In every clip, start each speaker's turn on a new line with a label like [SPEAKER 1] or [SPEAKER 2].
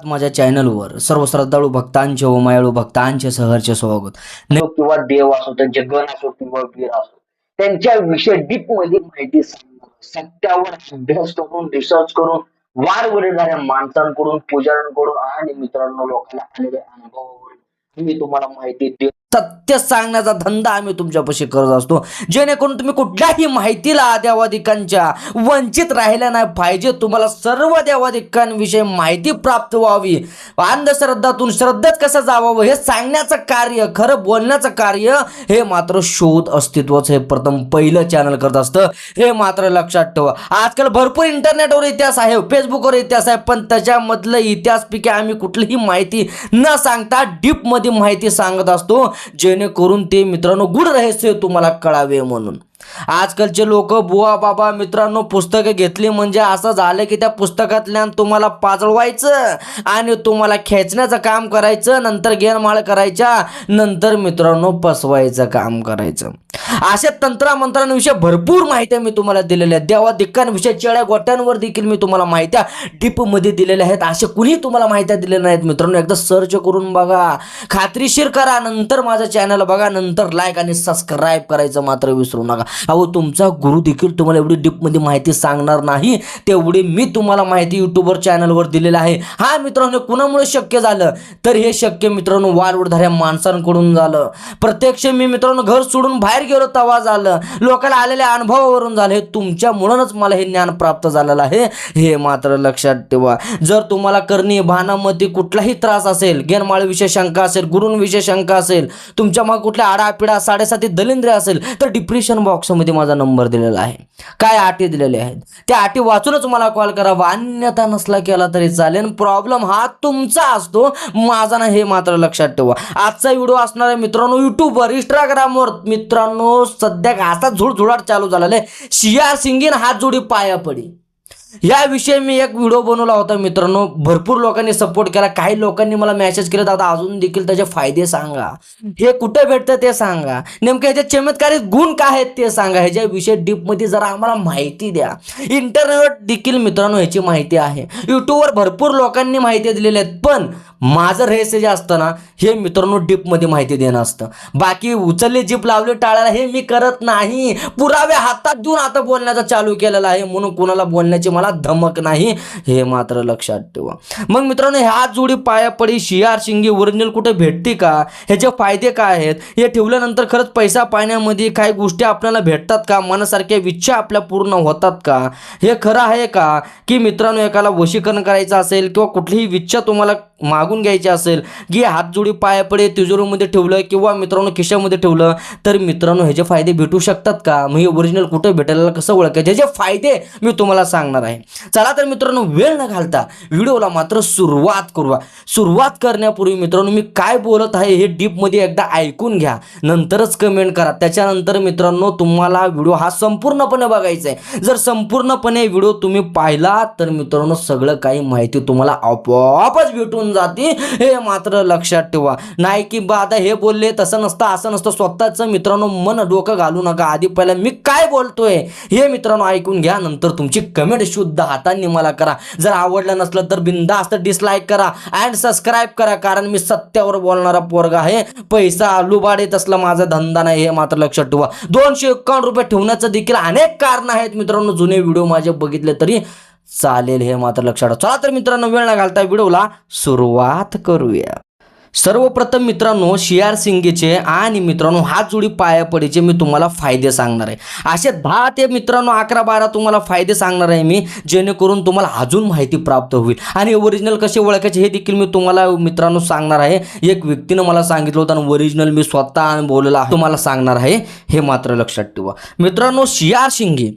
[SPEAKER 1] आहात माझ्या चॅनलवर. सर्व श्रद्धाळू भक्तांचे व मायाळू भक्तांचे सहर्ष स्वागत.
[SPEAKER 2] किंवा देव असो त्यांचे गण असो किंवा वीर असो त्यांच्या विषय डीपमध्ये माहिती सत्यावर अभ्यास करून रिसर्च करून वार वरिणाऱ्या माणसांकडून पुजाऱ्यांकडून आणि मित्रांनो लोकांना आलेल्या अनुभवावरून मी तुम्हाला माहिती देऊ
[SPEAKER 1] सत्य सांगण्याचा धंदा आम्ही तुमच्यापाशी करत असतो. जेणेकरून तुम्ही कुठल्याही माहितीला देवाधिकांच्या वंचित राहिल्या नाही पाहिजे. तुम्हाला सर्व देवाधिकांविषयी माहिती प्राप्त व्हावी. अंधश्रद्धातून श्रद्धेत कसं जावावं हे सांगण्याचं कार्य खरं बोलण्याचं कार्य हे मात्र शोध अस्तित्वाचं हे प्रथम पहिलं चॅनल करत असतं. हे मात्र लक्षात ठेवा. आजकाल भरपूर इंटरनेटवर इतिहास आहे फेसबुकवर इतिहास आहे पण त्याच्यामधलं इतिहासपैकी आम्ही कुठलीही माहिती न सांगता डीपमध्ये माहिती सांगत असतो. जेणेकरून ते मित्रांनो गुढ रहस्य तुम्हाला कळावे म्हणून. आजकालचे लोक बुवा बाबा मित्रांनो पुस्तकं घेतली म्हणजे असं झालं की त्या पुस्तकातल्या तुम्हाला पाजळवायचं आणि तुम्हाला खेचण्याचं काम करायचं नंतर गेनमाळ करायच्या नंतर मित्रांनो पसवायचं काम करायचं. अशा तंत्रामंत्रांविषयी भरपूर माहिती मी तुम्हाला दिलेल्या आहेत देवा दिक्कांविषयी चेड्या गोट्यांवर देखील मी तुम्हाला माहित्या डीपमध्ये दिलेल्या आहेत. असे कुणीही तुम्हाला माहित्या दिलेल्या नाहीत मित्रांनो. एकदा सर्च करून बघा. खात्रीशीर करा. नंतर माझं चॅनल बघा. नंतर लाईक आणि सबस्क्राईब करायचं मात्र विसरू नका. अहो तुमचा गुरु देखील तुम्हाला एवढी डीपमध्ये माहिती सांगणार नाही. तेवढी मी तुम्हाला माहिती यूट्यूबवर चॅनलवर दिलेलं आहे. हा मित्रांनो हे कुणामुळे शक्य झालं? तर हे शक्य मित्रांनो वारवडधाऱ्या माणसांकडून झालं. प्रत्यक्ष मी मित्रांनो घर सोडून बाहेर गेलो तवा झालं. लोकांना आलेल्या अनुभवावरून झालं. हे तुमच्यामुळंच मला हे ज्ञान प्राप्त झालेलं आहे. हे मात्र लक्षात ठेवा. जर तुम्हाला करणी भानामती कुठलाही त्रास असेल गेनमाळीविषयी शंका असेल गुरुंविषयी शंका असेल तुमच्या मग कुठल्या आडापिडा साडेसाती दलिंद्रे असेल तर डिप्रेशन बॉक्समध्ये माझा नंबर दिलेला आहे. काय अटी दिलेले आहेत? त्या अटी वाचूनच मला कॉल करावा अन्यथा नसला केला तरी चालेल. प्रॉब्लेम हा तुमचा असतो. माझा ना हे मात्र लक्षात ठेवा. आजचा व्हिडिओ असणार आहे मित्रांनो युट्यूबवर इंस्टाग्रामवर मित्रांनो सध्या असा झुडझुडाट चालू झालेला आहे. शिया सिंगीन हात जोडी पाया पडी. याविषयी मी एक व्हिडिओ बनवला होता मित्रांनो. भरपूर लोकांनी सपोर्ट केला. काही लोकांनी मला मेसेज केले दादा अजून देखील त्याचे फायदे सांगा. हे कुठं भेटतं ते सांगा. नेमके ह्याचे चमत्कारी गुण काय आहेत ते सांगा. ह्याच्या विषय डीपमध्ये जरा आम्हाला माहिती द्या. इंटरनेटवर देखील मित्रांनो ह्याची माहिती आहे. युट्यूबवर भरपूर लोकांनी माहिती दिलेली आहेत पण माझं रहस्य जे असतं ना हे मित्रांनो डीपमध्ये माहिती देणं असतं. बाकी उचलली जीप लावली टाळायला हे मी करत नाही. पुरावे हातात देऊन आता बोलण्याचं चालू केलेलं आहे म्हणून कुणाला बोलण्याची मला धमक नाही हे मात्र लक्षात ठेवा. मग मित्रांनो ह्या जोडी पायापडी शियार शिंगी ओरिजिनल कुठे भेटते का? ह्याचे फायदे काय आहेत? हे ठेवल्यानंतर खरंच पैसा पाण्यामध्ये काही गोष्टी आपल्याला भेटतात का? मनासारख्या इच्छा आपल्या पूर्ण होतात का? हे खरं आहे का? की मित्रांनो एकाला वशीकरण करायचं असेल किंवा कुठलीही इच्छा तुम्हाला मागून घ्यायची असेल की हातजोडी पायापडे तिजोरीमध्ये ठेवलं किंवा मित्रांनो खिशामध्ये ठेवलं तर मित्रांनो ह्याचे फायदे भेटू शकतात का? मग हे ओरिजिनल कुठं भेटायला कसं ओळखायचं? ह्याचे फायदे मी तुम्हाला सांगणार आहे. चला तर मित्रांनो वेळ न घालता व्हिडिओला मात्र सुरुवात करूया. सुरुवात करण्यापूर्वी मित्रांनो मी काय बोलत आहे हे डीपमध्ये एकदा ऐकून घ्या. नंतरच कमेंट करा. त्याच्यानंतर मित्रांनो तुम्हाला व्हिडिओ हा संपूर्णपणे बघायचा आहे. जर संपूर्णपणे व्हिडिओ तुम्ही पाहिला तर मित्रांनो सगळं काही माहिती तुम्हाला आपोआपच भेटून जाते. हे मात्र लक्षात ठेवा. नाही की बा आता हे बोलले तसं नसतं असं नसतं. स्वतःचं मित्रांनो मन डोकं घालू नका. आधी पहिला मी काय बोलतोय हे मित्रांनो ऐकून घ्या. नंतर तुमची कमेंट शुद्ध हातांनी मला करा. जर आवडलं नसलं तर बिंदास्त डिसलाईक करा अँड सबस्क्राईब करा कारण मी सत्यावर बोलणारा पोरगा आहे. पैसा लुबाडे तसला माझा धंदा नाही हे मात्र लक्षात ठेवा. दोनशे एकावन्न रुपये ठेवण्याचं देखील अनेक कारण आहेत. मित्रांनो जुने व्हिडिओ माझे बघितले तरी चालेल हे मात्र लक्षात ठेवा. चला तर मित्रांनो वेळ न घालता व्हिडिओला सुरुवात करूया. सर्वप्रथम मित्रांनो शियार सिंगेचे आणि मित्रांनो हात जोडी पायापडीचे मी तुम्हाला फायदे सांगणार आहे. असे दहा ते मित्रांनो अकरा बारा तुम्हाला फायदे सांगणार आहे मी जेणेकरून तुम्हाला अजून माहिती प्राप्त होईल. आणि ओरिजिनल कसे ओळखायचे हे देखील मी तुम्हाला मित्रांनो सांगणार आहे. एक व्यक्तीनं मला सांगितलं होतं आणि ओरिजिनल मी स्वतः अनुभवलेला तुम्हाला सांगणार आहे. हे मात्र लक्षात ठेवा. मित्रांनो शियार शिंगी.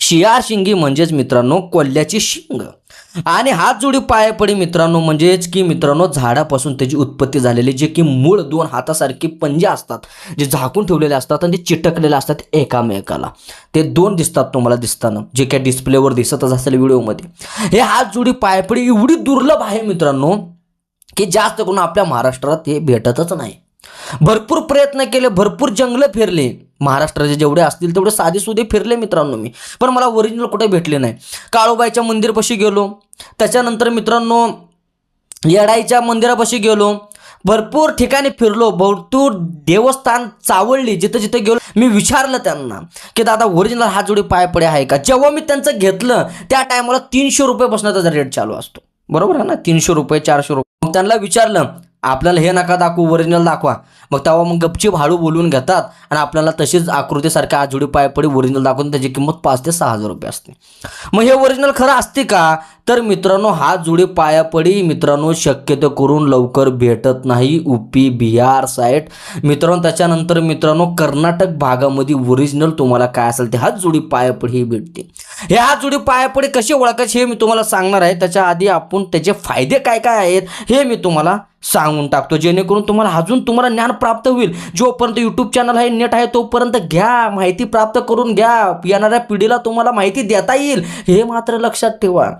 [SPEAKER 1] शियार शिंगी म्हणजेच मित्रांनो कोल्ह्याची शिंग. आणि हात जोडी पायापडी मित्रांनो म्हणजेच की मित्रांनो झाडापासून त्याची उत्पत्ती झालेली जे की मूळ दोन हातासारखे पंजे असतात जे झाकून ठेवलेले असतात आणि ते चिटकलेले असतात एकामेकाला. ते दोन दिसतात तुम्हाला दिसताना जे काय डिस्प्लेवर दिसतच असेल व्हिडिओमध्ये. हे हात जोडी पायापडी एवढी दुर्लभ आहे मित्रांनो की जास्त करून आपल्या महाराष्ट्रात हे भेटतच नाही. भरपूर प्रयत्न केले भरपूर जंगलं फिरले महाराष्ट्राचे जेवढे असतील तेवढे साधे सुधे फिरले मित्रांनो मी. पण मला ओरिजिनल कुठे भेटले नाही. काळोबाईच्या मंदिरपाशी गेलो. त्याच्यानंतर मित्रांनो येडाईच्या मंदिरापाशी गेलो. भरपूर ठिकाणी फिरलो. भरपूर देवस्थान चावळली. जिथं जिथं गेलो मी विचारलं त्यांना की दादा ओरिजिनल हात जोडी पाय पडे आहे का? जेव्हा मी त्यांचं घेतलं त्या टायमाला तीनशे रुपयेपासून त्याचा रेट चालू असतो. बरोबर आहे ना? तीनशे रुपये चारशे रुपये. त्यांना विचारलं आपल्याला हे नका दाखवू ओरिजिनल दाखवा. मग तेव्हा मग गपचीप हळू बोलून घेतात आणि आपल्याला तशीच आकृतीसारख्या आजोडी पायपडी ओरिजिनल दाखवून त्याची किंमत पाच ते सहा हजार रुपये असते. मग हे ओरिजिनल खरं असते का? तर मित्रांनो हा जुडी पायापडी मित्रांनो शक्यतो करून लवकर भेटत नाही. उपी बिहार साईट मित्रांनो त्याच्यानंतर मित्रांनो कर्नाटक भागामध्ये ओरिजिनल तुम्हाला काय असेल ते हात जुडी पायापडी ही भेटते. हे हात जोडी पायापुढे कशी ओळखायचे हे मी तुम्हाला सांगणार आहे. त्याच्या आधी आपण त्याचे फायदे काय काय आहेत हे मी तुम्हाला सांगून टाकतो. जेणेकरून तुम्हाला अजून तुम्हाला ज्ञान प्राप्त होईल. जोपर्यंत यूट्यूब चॅनल आहे नेट आहे तोपर्यंत घ्या माहिती प्राप्त करून घ्या. येणाऱ्या पिढीला तुम्हाला माहिती देता येईल. हे मात्र लक्षात ठेवा.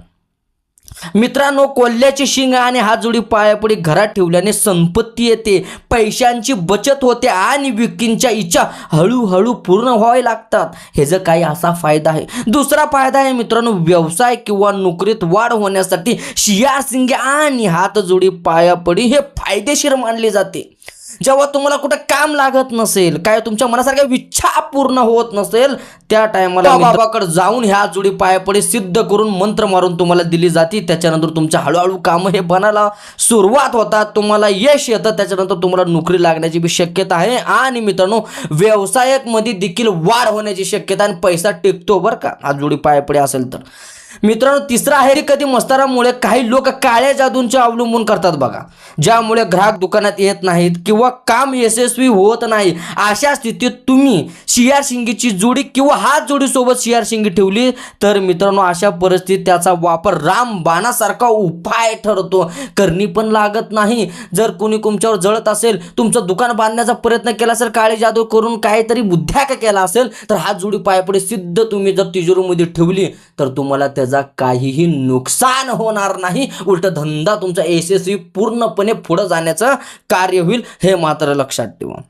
[SPEAKER 1] मित्रांनो कोल्ह्याची शिंग आणि हात जोडी पायापुढे घरात ठेवल्याने संपत्ती येते. पैशांची बचत होते आणि विकींच्या इच्छा हळूहळू पूर्ण व्हावे लागतात. हे जर काही असा फायदा आहे. दुसरा फायदा आहे मित्रांनो व्यवसाय किंवा नोकरीत वाढ होण्यासाठी शिया शिंगे आणि हात जोडी पायापडी हे फायदेशीर मानले जाते. जेव्हा तुम्हाला कुठं काम लागत नसेल काय तुमच्या मनासारख्या इच्छा पूर्ण होत नसेल त्या टायमाला बाबाकडे जाऊन ह्या जोडी पायापडे सिद्ध करून मंत्र मारून तुम्हाला दिली जाते. त्याच्यानंतर तुमच्या हळूहळू कामं हे बनायला सुरुवात होतात. तुम्हाला यश येतं. त्याच्यानंतर तुम्हाला नोकरी लागण्याची बी शक्यता आहे. आणि मित्रांनो व्यवसायकमध्ये देखील वाढ होण्याची शक्यता आणि पैसा टिकतो बरं का. हा जोडी पायापडे असेल तर. मित्रांनो तिसरा आहे की कधी मस्तारामुळे काही लोक काळ्या जादूंचे अवलंबून करतात बघा. ज्यामुळे ग्राहक दुकानात येत नाहीत किंवा काम यशस्वी होत नाही अशा स्थितीत तुम्ही शियार शिंगीची जोडी किंवा हात जोडीसोबत शियार शिंगी ठेवली तर मित्रांनो अशा परिस्थितीत त्याचा वापर रामबाणासारखा उपाय ठरतो. करणी पण लागत नाही. जर कोणी तुमच्यावर जळत असेल तुमचं दुकान बांधण्याचा प्रयत्न केला असेल काळे जादू करून काहीतरी बुद्ध्याक केला असेल तर हात जोडी पायापुढे सिद्ध तुम्ही जर तिजोरीमध्ये ठेवली तर तुम्हाला त्याचा काहीही नुकसान होणार नाही. उलट धंदा तुमचा यशस्वी पूर्णपणे पुढं जाण्याचं कार्य होईल हे मात्र लक्षात ठेवा.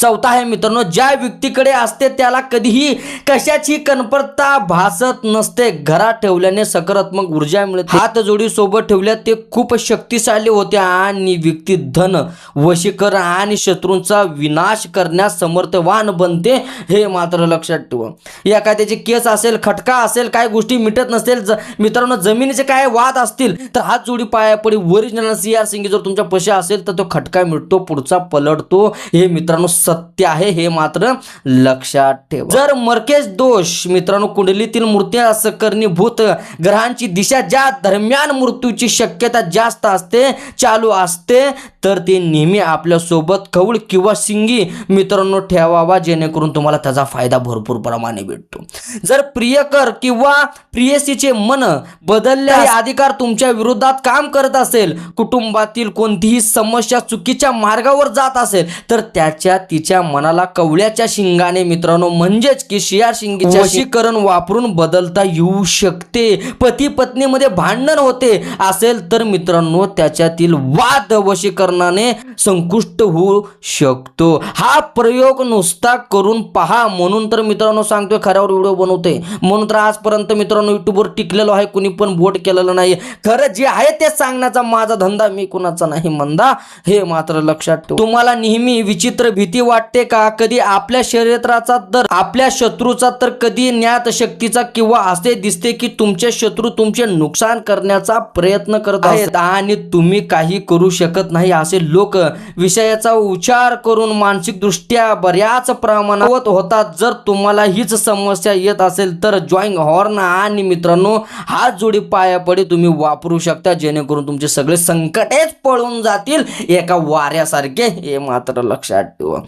[SPEAKER 1] चौथा आहे मित्रांनो ज्या व्यक्तीकडे असते त्याला कधीही कशाची कनपरता भासत नसते. घरात ठेवल्याने सकारात्मक ऊर्जा मिळते. हात जोडी सोबत ठेवल्या ते खूप शक्तिशाली होते आणि व्यक्ती धन वशीकरण आणि शत्रूंचा विनाश करण्यास समर्थवान बनते हे मात्र लक्षात ठेवा. एखाद्याची केस असेल खटका असेल काय गोष्टी मिटत नसेल मित्रांनो जमिनीचे काय वाद असतील तर हात जोडी पायापडी ओरिजिनल सी सिंगी जर तुमच्या पशी असेल तर तो खटका मिटतो पुढचा पलटतो. हे मित्रांनो सत्य आहे हे मात्र लक्षात ठेवा. जर मर्केश दोष मित्रांनो कुंडलीतील मूर्त्या सकरणीभूत ग्रहांची दिशा ज्या दरम्यान मृत्यूची शक्यता जास्त असते चालू असते तर ते नेहमी आपल्यासोबत कवळ किंवा सिंगी मित्रांनो ठेवावा जेणेकरून तुम्हाला त्याचा फायदा भरपूर प्रमाणे भेटतो. जर प्रियकर किंवा प्रियसीचे मन बदलले अधिकार तुमच्या विरोधात काम करत असेल कुटुंबातील कोणतीही समस्या चुकीच्या मार्गावर जात असेल तर त्याच्या तिच्या मनाला कवळ्याच्या शिंगाने मित्रांनो. म्हणजेच की शियार शिंगीच्या वशीकरण वापरून बदलता येऊ शकते. पती पत्नीमध्ये भांडण होते. असेल तर मित्रांनो त्याच्यातील वाद वशीकरणाने संकुष्ट होऊ शकतो. हा प्रयोग नुसता करून पहा. म्हणून तर मित्रांनो सांगतोय खऱ्यावर व्हिडिओ बनवतोय. म्हणून तर आजपर्यंत मित्रांनो युट्यूबवर टिकलेलो आहे. कुणी पण बोट केलेलं नाही खरं जे आहे ते सांगण्याचा माझा धंदा मी कुणाचा नाही मंदा. हे मात्र लक्षात ठेव. तुम्हाला नेहमी विचित्र भीती वाटते का? कधी आपल्या शरीराचा तर आपल्या शत्रूचा तर कधी ज्ञात शक्तीचा किंवा असे दिसते की तुमचे शत्रू तुमचे नुकसान करण्याचा प्रयत्न करत आहेत. आणि तुम्ही काही करू शकत नाही असे लोक विषयाचा उच्चार करून मानसिक दृष्ट्या बऱ्याच प्रमाणात होतात. जर तुम्हाला हीच समस्या येत असेल तर जॉईंग हॉर्न आणि मित्रांनो हात जोडी पायापडी तुम्ही वापरू शकता. जेणेकरून तुमचे सगळे संकटेच पळून जातील एका वाऱ्यासारखे. हे मात्र लक्षात ठेवा.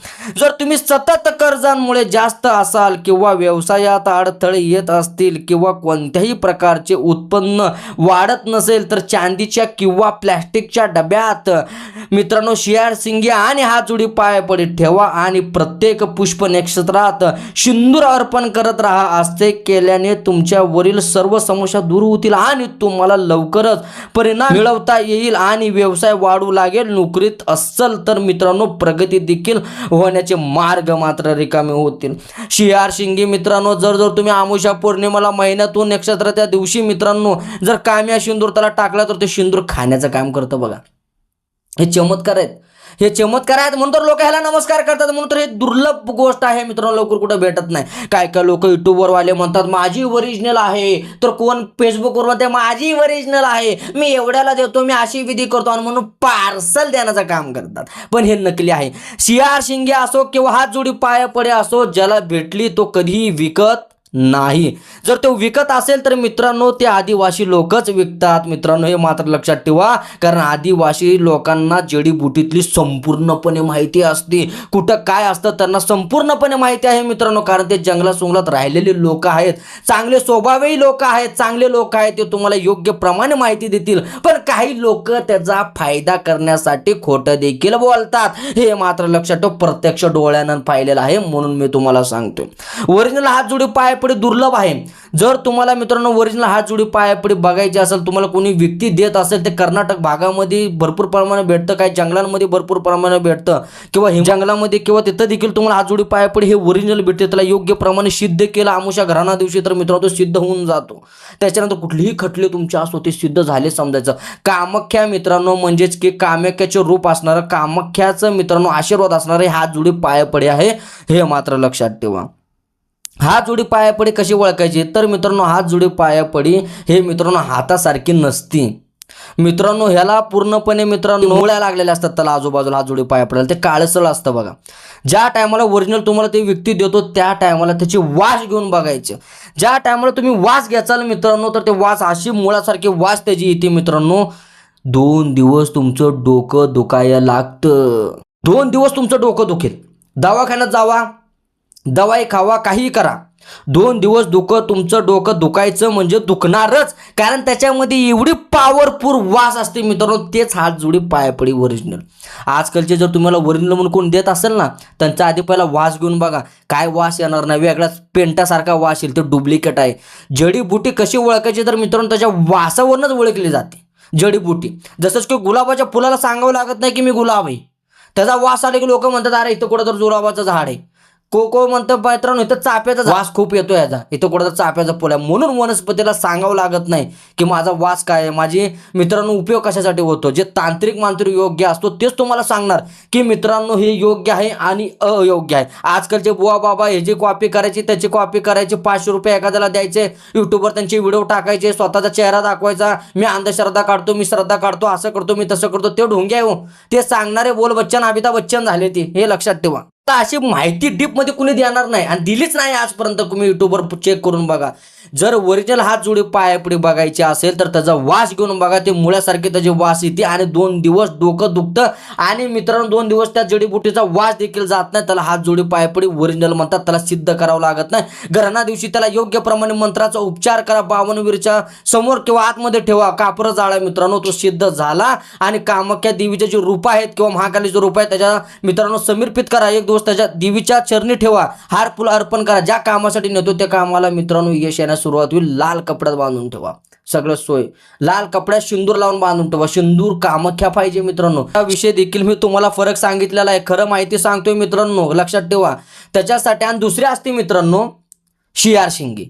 [SPEAKER 1] जर तुम्ही सतत कर्जांमुळे जास्त असाल किंवा व्यवसायात अडथळे येत असतील किंवा कोणत्याही प्रकारचे उत्पन्न वाढत नसेल तर चांदीच्या किंवा प्लॅस्टिकच्या डब्यात मित्रांनो शियार सिंगी आणि हात जोडी पायापडी ठेवा आणि प्रत्येक पुष्प नक्षत्रात सिंदूर अर्पण करत राहा. असे केल्याने तुमच्यावरील सर्व समस्या दूर होतील आणि तुम्हाला लवकरच परिणाम मिळवता येईल आणि व्यवसाय वाढू लागेल. नोकरीत असल तर मित्रांनो प्रगती देखील होण्याचे मार्ग मात्र रिकामे होतील. शियार शिंगे मित्रांनो जर जर तुम्ही आमुषा पौर्णिमेला महिन्यातून नक्षत्र त्या दिवशी मित्रांनो जर काम्या शिंदूर त्याला टाकला तर ते शिंदूर खाण्याचं काम करतं बघा. हे चमत्कार आहेत. हे चमत्कार आहेत. म्हणून तर लोक ह्याला नमस्कार करतात. म्हणून तर हे दुर्लभ गोष्ट आहे. मित्रांनो लवकर कुठं भेटत नाही. काय काय लोक युट्यूबवर वाले म्हणतात माझी ओरिजिनल आहे. तर कोण फेसबुकवर म्हणते माझी ओरिजिनल आहे. मी एवढ्याला देतो मी अशी विधी करतो आणि म्हणून पार्सल देण्याचं काम करतात. पण हे नकली आहे. शियार शिंगे असो किंवा हात जोडी पाया पडे असो ज्याला भेटली तो कधीही विकत नाही. जर तो विकत असेल तर मित्रांनो ते आदिवासी लोकच विकतात. मित्रांनो हे मात्र लक्षात ठेवा. कारण आदिवासी लोकांना जडीबुटीतली संपूर्णपणे माहिती असते. कुठं काय असतं त्यांना संपूर्णपणे माहिती आहे मित्रांनो कारण ते जंगलात सोंगलात राहिलेले लोक आहेत. चांगले स्वभावही लोक आहेत. चांगले लोक आहेत ते तुम्हाला योग्य प्रमाणे माहिती देतील. पण काही लोक त्याचा फायदा करण्यासाठी खोटं देखील बोलतात. हे मात्र लक्षात ठेव. प्रत्यक्ष डोळ्यानं पाहिलेलं आहे म्हणून मी तुम्हाला सांगतो ओरिजिनल हात जोडी पायापुढे दुर्लभ आहे. जर तुम्हाला मित्रांनो ओरिजिनल हात जोडी पायापडी बघायची असेल तुम्हाला कोणी व्यक्ती देत असेल ते कर्नाटक भागामध्ये भरपूर प्रमाणात भेटतं काही जंगलांमध्ये भरपूर प्रमाणात भेटतं किंवा हिम जंगलामध्ये किंवा तिथं देखील तुम्हाला हात जोडी पायापडी हे ओरिजिनल भेटते त्याला योग्य प्रमाणे सिद्ध केलं आमुषा घराणा दिवशी तर मित्रांनो तो सिद्ध होऊन जातो. त्याच्यानंतर कुठलीही खटले तुमच्या असो ते सिद्ध झाले समजायचं. कामाख्या मित्रांनो म्हणजेच की कामाख्याचे रूप असणारं कामाख्याचं मित्रांनो आशीर्वाद असणारे हे हात जोडी पायापडी आहे हे मात्र लक्षात ठेवा. हात जोडी पायापडी कशी ओळखायची? तर मित्रांनो हात जोडी पायापडी हे मित्रांनो हातासारखी नसती. मित्रांनो ह्याला पूर्णपणे मित्रांनो मुळ्या लागलेल्या असतात. त्याला आजूबाजूला हात जोडी पाया पडायला ते काळसळ असतं बघा. ज्या टायमाला ओरिजिनल तुम्हाला ते व्यक्ती देतो त्या टायमाला त्याची वास घेऊन बघायचे. ज्या टायमाला तुम्ही वास घ्याचाल मित्रांनो तर ते वास अशी मुळासारखी वास त्याची येते मित्रांनो. दोन दिवस तुमचं डोकं दुखायला लागतं. दोन दिवस तुमचं डोकं दुखेल. दवाखान्यात जावा. दवाई खावा काही करा. दोन दिवस दुखं तुमचं डोकं दुखायचं म्हणजे दुखणारच. कारण त्याच्यामध्ये एवढी पॉवरफुल वास असते मित्रांनो तेच हात जोडी पायापडी ओरिजिनल आजकालचे जर तुम्हाला ओरिजिनल म्हणून कोण देत असेल ना त्यांचा आधी पहिला वास घेऊन बघा. काय वास येणार नाही वेगळाच पेंटासारखा वास येईल ते डुप्लिकेट आहे. जडीबुटी कशी ओळखायची तर मित्रांनो त्याच्या वासावरूनच ओळखली जाते. जडीबुटी जसंच की गुलाबाच्या फुलाला सांगावं लागत नाही की मी गुलाब आहे. त्याचा वास आले की लोक म्हणतात अरे इथं कुठं तर गुलाबाचं झाड आहे. को को म्हणतं मित्रांनो इथं चाफ्याचा वास खूप येतो याचा. इथं कुठं चाप्याचा चाफ्याचा आहे. म्हणून वनस्पतीला सांगावं लागत नाही की माझा वास काय आहे. माझी मित्रांनो उपयोग कशासाठी होतो? जे तांत्रिक मांत्रिक योग्य असतो तेच तुम्हाला सांगणार की मित्रांनो हे योग्य आहे आणि अयोग्य आहे. आजकालचे बुवा बाबा हे जे कॉपी करायची त्याची कॉपी करायची पाचशे रुपये एखाद्याला द्यायचे युट्यूबवर त्यांचे व्हिडिओ टाकायचे स्वतःचा चेहरा दाखवायचा मी अंधश्रद्धा काढतो मी श्रद्धा काढतो असं करतो मी तसं करतो ते ढोंग्या हो. ते सांगणारे बोल बच्चन अमिताभ बच्चन झाले ते. हे लक्षात ठेवा. आता अशी माहिती डीपमध्ये कुणी देणार नाही. आणि दिलीच नाही आजपर्यंत तुम्ही युट्यूबवर चेक करून बघा. जर ओरिजिनल हात जोडी पायापुढे बघायचे असेल तर त्याचा वास घेऊन बघा. ते मुळ्यासारखे त्याची वास येते आणि दोन दिवस डोकं दुखतं. आणि मित्रांनो दोन दिवस त्या जडीबुटीचा वास देखील जात नाही. त्याला हात जोडी पायापुढे ओरिजिनल म्हणतात. त्याला सिद्ध करावं लागत नाही. घराणा दिवशी त्याला योग्य प्रमाणे मंत्राचा उपचार करा. बावनवीरच्या समोर किंवा आतमध्ये ठेवा. कापर जाळा मित्रांनो तो सिद्ध झाला. आणि कामाख्या देवीचे जे रूप आहेत किंवा महाकालीचे रूप आहे त्याच्या मित्रांनो समर्पित करा. एक दोष त्याच्या देवीच्या चरणी ठेवा. हार फुल अर्पण करा. ज्या कामासाठी नेतो त्या कामाला मित्रांनो यश येण्यास सुरुवात होईल. लाल कपड्यात बांधून ठेवा. सगळं सोय. लाल कपड्यात शिंदूर लावून बांधून ठेवा. शिंदूर कामाख्या पाहिजे मित्रांनो. हा विषय देखील मी तुम्हाला फरक सांगितलेला आहे. खरं माहिती सांगतोय मित्रांनो. लक्षात ठेवा. त्याच्यासाठी आणि दुसरी असते मित्रांनो शियार शिंगे.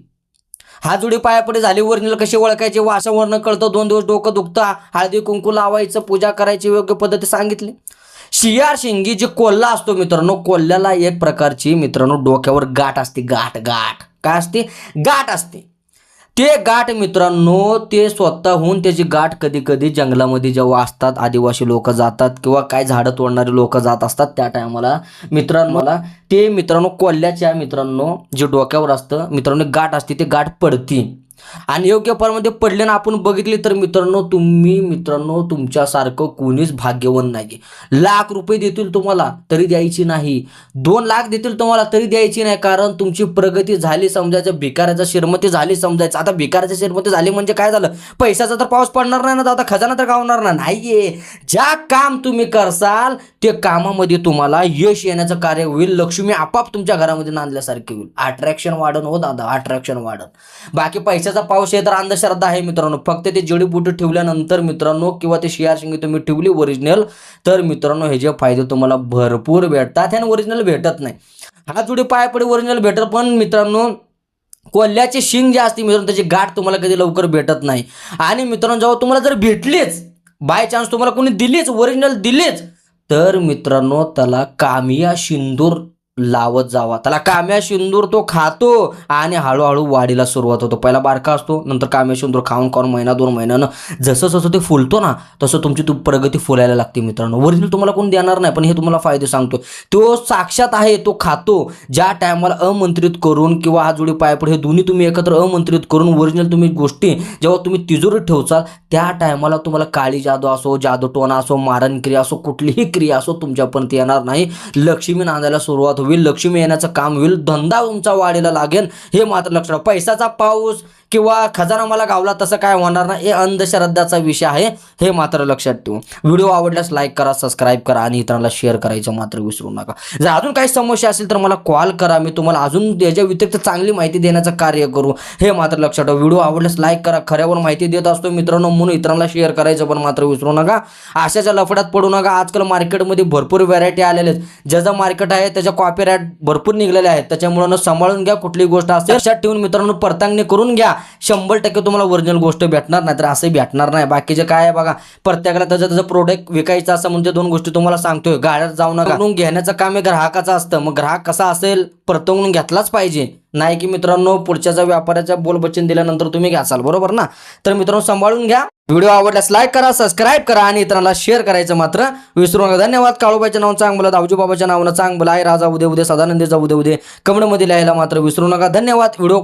[SPEAKER 1] हा जोडी पायापुढे झाली. ओरिजिनल कशी ओळखायचे? वासावरनं कळतं. दोन दिवस डोकं दुखतं. हळदी कुंकू लावायचं. पूजा करायची. योग्य पद्धती सांगितली. शियार शिंगी जी कोल्हा असतो मित्रांनो कोल्ह्याला एक प्रकारची मित्रांनो डोक्यावर गाठ असते गाठ गाठ. काय असते? गाठ असते. ते गाठ मित्रांनो ते स्वतःहून त्याची गाठ कधी कधी जंगलामध्ये जेव्हा असतात आदिवासी लोक जातात किंवा काय झाडं तोडणारे लोक जात असतात त्या टायमाला मित्रांनो मला ते मित्रांनो कोल्ह्याच्या मित्रांनो जे डोक्यावर असतं मित्रांनो गाठ असते ते गाठ पडती. आणि योग्य फॉर्ममध्ये पडले ना आपण बघितले तर मित्रांनो तुम्ही मित्रांनो तुमच्यासारखं कोणीच भाग्यवान नाही लाख रुपये देतील तुम्हाला तरी द्यायची नाही. दोन लाख देतील तुम्हाला तरी द्यायची नाही. कारण तुमची प्रगती झाली समजायचं भिकाऱ्याचा श्रीमती झाली समजायचं. आता भिकाऱ्याच्या श्रीमती झाली म्हणजे काय झालं? पैशाचा तर पाऊस पडणार नाही ना आता खजाना तर गावणार ना नाहीये. ज्या काम तुम्ही करसाल ते कामामध्ये तुम्हाला यश येण्याचं कार्य होईल. लक्ष्मी आपाप तुमच्या घरामध्ये नांदल्यासारखी होईल. अट्रॅक्शन वाढन हो दादा अट्रॅक्शन वाढन. बाकी पैशा पाऊस आहे तर अंधश्रद्धा आहे मित्रांनो. फक्त ते जडीबुटी ठेवल्यानंतर मित्रांनो किंवा ते शियार शिंगी तुम्ही ठेवली ओरिजिनल तर मित्रांनो हे जे फायदे तुम्हाला भरपूर भेटतात आणि ओरिजिनल भेटत नाही. हा जुडी पाय पडे ओरिजिनल भेटत पण मित्रांनो कोल्ह्याचे शिंग जे असते मित्रांनो त्याची गाठ तुम्हाला कधी लवकर भेटत नाही. आणि मित्रांनो जेव्हा तुम्हाला जर भेटलीच बाय चान्स तुम्हाला कोणी दिलीच ओरिजिनल दिलीच तर मित्रांनो त्याला कामिया शिंदूर लावत जावा. त्याला काम्या शिंदूर तो खातो आणि हळूहळू वाढीला सुरुवात होतो. पहिला बारका असतो नंतर काम्या शिंदूर खाऊन खाऊन महिना दोन महिन्यानं जसं जसं ते फुलतो ना तसं तुमची तू प्रगती फुलायला लागते मित्रांनो. ओरिजिनल तुम्हाला कोण देणार नाही पण हे तुम्हाला फायदे सांगतो तो साक्षात आहे तो खातो. ज्या टायमाला अमंत्रित करून किंवा हा जोडी पायपड हे दोन्ही तुम्ही एकत्र अमंत्रित करून ओरिजिनल तुम्ही गोष्टी जेव्हा तुम्ही तिजोरीत ठेवचाल त्या टायमाला तुम्हाला काळी जादू असो जादूटोणा असो मारण क्रिया असो कुठलीही क्रिया असो तुमच्यापर्यंत येणार नाही. लक्ष्मी नांदायला सुरुवात होईल लक्ष्मी येण्याचं काम होईल धंदा तुमचा वाढीला लागेल. हे मात्र लक्षात ठेवा. पैशाचा पाऊस किंवा खजाना मला गावला तसं काय होणार नाही हे अंधश्रद्धाचा विषय आहे हे मात्र लक्षात ठेवू. व्हिडिओ आवडल्यास लाईक करा सबस्क्राईब करा आणि इतरांना शेअर करायचं मात्र विसरू नका. जर अजून काही समस्या असेल तर मला कॉल करा. मी तुम्हाला अजून याच्या व्यतिरिक्त चांगली माहिती देण्याचं कार्य करू. हे मात्र लक्षात ठेवू. व्हिडिओ आवडल्यास लाईक करा. खऱ्यावर माहिती देत असतो मित्रांनो म्हणून इतरांना शेअर करायचं पण मात्र विसरू नका. अशाच्या लफड्यात पडू नका. आजकाल मार्केटमध्ये भरपूर व्हरायटी आलेल्या आहेत. ज्याचं मार्केट आहे त्याच्या कॉपीराईट भरपूर निघलेले आहेत. त्याच्यामुळे सांभाळून घ्या कुठली गोष्ट असेल लक्षात ठेवून मित्रांनो परतांगणी करून घ्या. शंभर टक्के तुम्हाला ओरिजिनल गोष्ट भेटणार नाही तर असं भेटणार नाही. बाकीचे काय आहे बघा प्रत्येकाला त्याचं त्याचं प्रोडक्ट विकायचं असं म्हणजे दोन गोष्टी तुम्हाला सांगतोय. गाड्यात जाऊ नका. घेण्याचं काम हे ग्राहकाचं असतं. मग ग्राहक कसा असेल? परतवून घेतलाच पाहिजे. नाही की मित्रांनो पुढच्याचा बोल बोलबच्चन दिल्यानंतर तुम्ही घ्यासाल बरोबर ना? तर मित्रांनो सांभाळून घ्या. व्हिडिओ आवडल्यास लाईक करा सबस्क्राईब करा आणि इतरांना शेअर करायचं मात्र विसरू नका. धन्यवाद. काळूबाईच्या नावानं चांग बोला दावजी बाबाच्या नावानं चांग बोला आहे राजा उद्या उदे सदानंदेचा उदे. उद्या कमेंटमध्ये लिहायला मात्र विसरू नका. धन्यवाद. व्हिडिओ